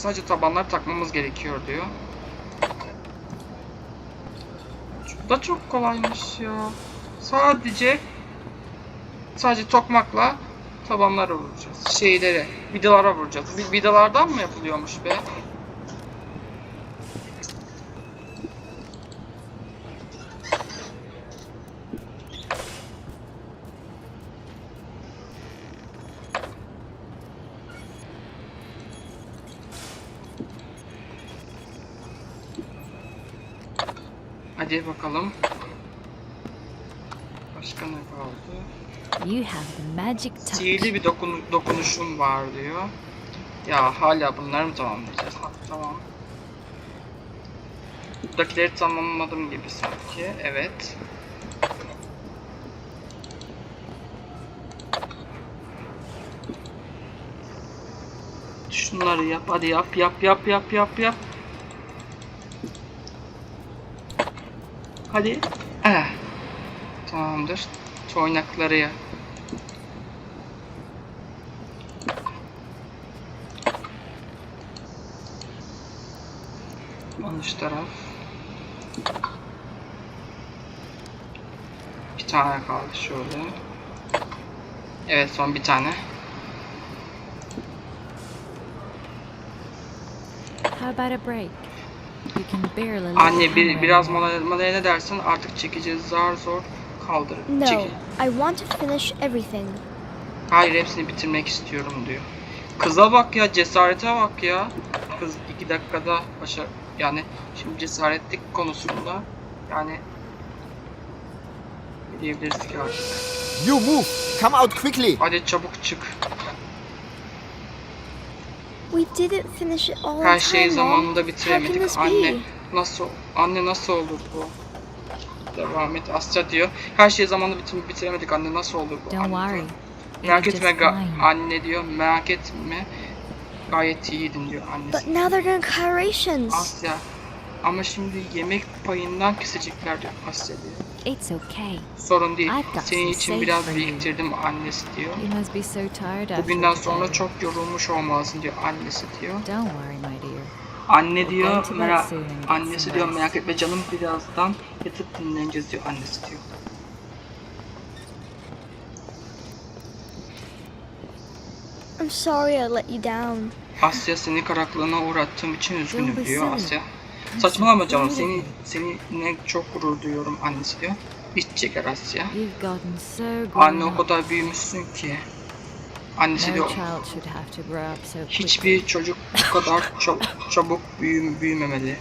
sadece tabanlar takmamız gerekiyor diyor. Bu da çok kolaymış ya. Sadece sadece tokmakla tabanlara vuracağız. Şeylere, vidalara vuracağız. Vi- Vidalardan mı yapılıyormuş be? Hadi bakalım. Başka ne kaldı? You have the magic touch. Sihirli bir dokun dokunuşum var diyor. Ya hala bunları mı tamamlayacağız? Ha, tamam. Buradakileri tamamladım gibi sanki. Evet. Şunları yap. Hadi yap yap yap yap yap yap. Hadi. Eh. Tamamdır. Toynakları ya. Yanlış taraf. Bir tane kaldı şöyle. Evet son bir tane. How about a break? Anne bir, biraz molaya ne dersin? Artık çekeceğiz zar zor kaldırır. No, Çeki. I want to finish everything. Hayır hepsini bitirmek istiyorum diyor. Kıza bak ya cesarete bak ya. Kız iki dakikada başa yani şimdi cesaretlik konusunda yani diyebiliriz ki artık. You move! Come out quickly! Hadi çabuk çık. We didn't finish it all Her şeyi zamanında How can bitiremedik. this Anne be? nasıl anne nasıl olur bu? Devam et Asya diyor. Her şeyi zamanında bitir bitiremedik anne nasıl olur bu? Don't worry. Merak etme anne diyor. Merak etme. Gayet iyiydin diyor annesi. But now they're gonna cut rations. Asya. Ama şimdi yemek payından kesecekler diyor Asya diyor. It's okay. Sorun değil. I've got Senin için biraz biriktirdim annesi diyor. You must be so tired after Bugünden sonra çok yorulmuş olmalısın diyor annesi diyor. Don't worry, my dear. Anne diyor, merak, annesi diyor merak etme canım birazdan yatıp dinleneceğiz diyor annesi diyor. I'm sorry I let you down. Asya seni karaklığına uğrattığım için üzgünüm be diyor. Asya. Saçmalama canım seni you. seni ne çok gurur duyuyorum annesi diyor. İç çeker Asya. Anne o kadar büyümüşsün ki. Annesi diyor hiçbir çocuk bu kadar çab- çabuk büyü büyümemeli.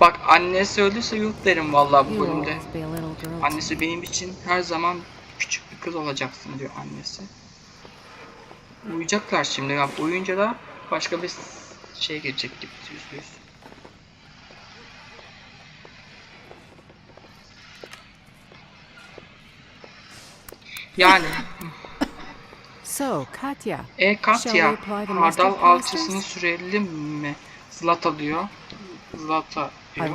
Bak annesi öldüyse yuh derim vallahi bu bölümde. Annesi benim için her zaman küçük bir kız olacaksın diyor annesi. Uyuyacaklar şimdi. Ya uyuyunca da başka bir şey gelecek gibi yüzde yüz. Yani So, Katya, e Katya hardal alçısını sürelim mi? Zlata diyor. Zlata diyor.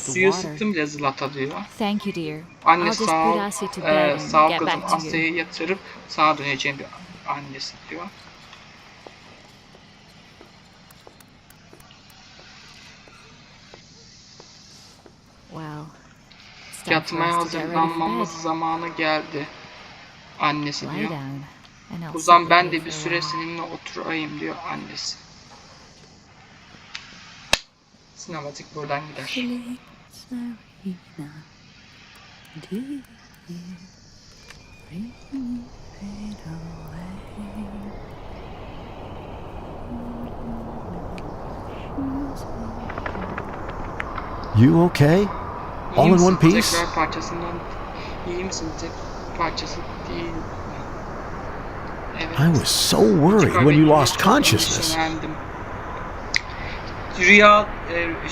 Suyu sıktım bile Zlata diyor. Thank you, dear. Anne just sağ ol, e, sağ ol kızım. Asya'yı yatırıp sana döneceğim diyor annesi diyor. For Yatmaya hazırlanmamız zamanı geldi. Annesi diyor. sit ben de you bir süre seninle oturayım diyor annesi. Sinematik buradan gider. You okay? All in misin? one piece? Tekrar parçasından iyi misin? Tek Evet. I was so worried when you lost consciousness. Endişelendim. Rüya,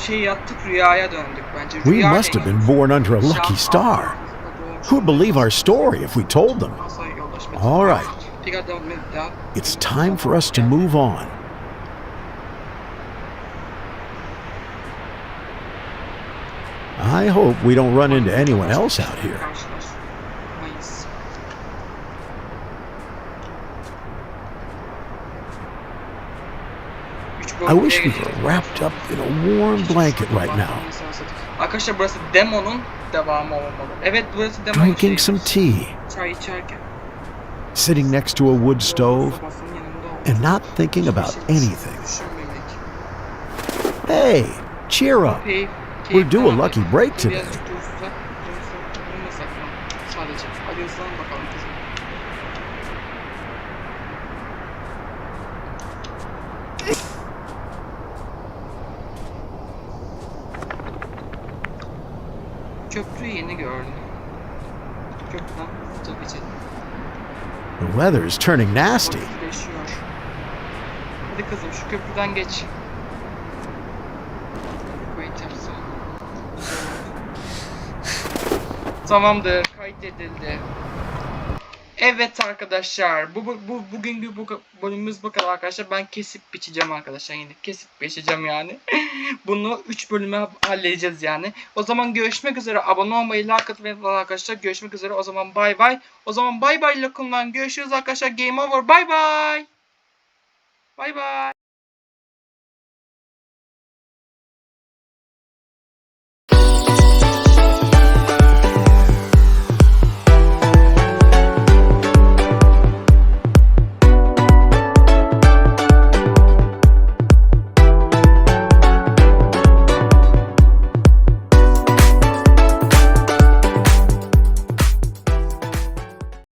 şey yattık rüyaya döndük bence. We must have been born under a lucky star. Who'd believe our story if we told them? All right. Tekrar devam et. Devam. It's time for us to move on. I hope we don't run into anyone else out here. I wish we were wrapped up in a warm blanket right now, Arkadaşlar burası demonun devamı olmalı. Evet burası demonun drinking some tea, Çay içerken. sitting next to a wood stove, Sobasının yanında olmak. and not thinking about anything. Hey, cheer up. We're due a lucky break today. Köprüyü yeni gördüm. Köprüden hızlıca geçelim. The weather's turning nasty. Hadi kızım şu köprüden geç. Tamamdır. Kaydedildi. Evet arkadaşlar. Bu, bu, bu bugünkü bu bölümümüz bu kadar arkadaşlar. Ben kesip biçeceğim arkadaşlar. Yine kesip biçeceğim yani. Bunu 3 bölüme halledeceğiz yani. O zaman görüşmek üzere. Abone olmayı, like atmayı arkadaşlar. Görüşmek üzere. O zaman bay bay. O zaman bay bay lokumdan görüşürüz arkadaşlar. Game over. Bay bay. Bay bay.